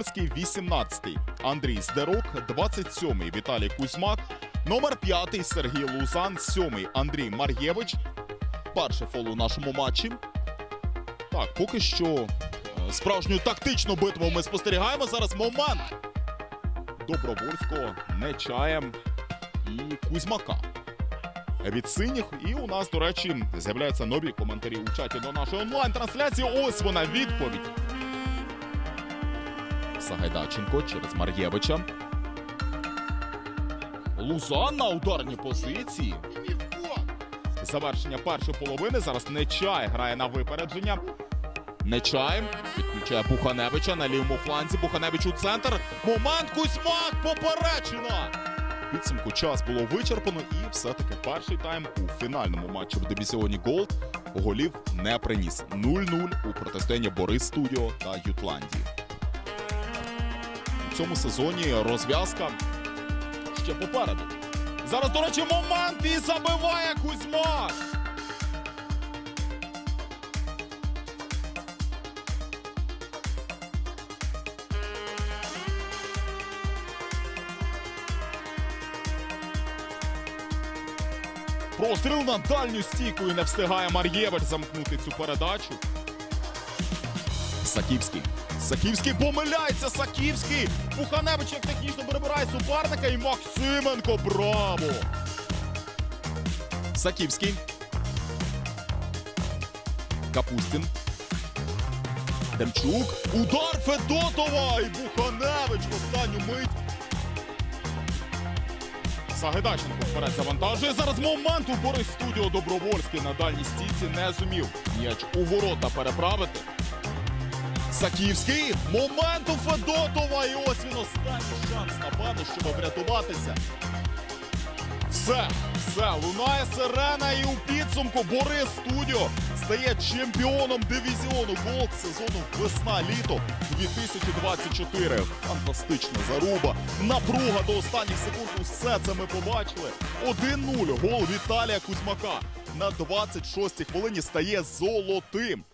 Маріупольський 18-й Андрій Здерук, 27-й Віталій Кузьмак, номер 5 Сергій Лузан, 7-й Андрій Мар'євич. Перший фол у нашому матчі. Так, поки що е, справжню тактичну битву ми спостерігаємо. Зараз момент Добровольського, Нечаєм і Кузьмака. Від синіх, і у нас, до речі, з'являються нові коментарі у чаті до нашої онлайн-трансляції. Ось вона відповідь. Сагайдаченко через Мар'євича. Лузан на ударній позиції. Завершення першої половини. Зараз Нечай грає на випередження. Нечай підключає Буханевича на лівому фланзі. Буханевич у центр. Момент Кузьмак поперечина. Підсумку час було вичерпано, і все-таки перший тайм у фінальному матчі в дивізіоні Голд голів не приніс 0-0 у протистоянні Борис Студіо та Ютландії. Цьому сезоні розв'язка ще попереду. Зараз, до речі, момент і забиває Кузьмак. Простріл на дальню стійку і не встигає Мар'євич замкнути цю передачу. Саківський. Саківський помиляється. Саківський. Пуханевич як технічно перебирає суперника і Максименко. Браво! Саківський. Капустін. Демчук. Удар Федотова! І Буханевич в останню мить. Сагайдаченко вперед завантажує. Зараз момент у Борис Студіо Добровольський на дальній стійці не зумів м'яч у ворота переправити. Саківський. Момент у Федотова. І ось він останній шанс нападу, щоб врятуватися. Все, все, лунає сирена і у підсумку Борис Студіо стає чемпіоном дивізіону Голд сезону весна-літо 2024. Фантастична заруба, напруга до останніх секунд. Усе це ми побачили. 1-0. Гол Віталія Кузьмака на 26-й хвилині стає золотим.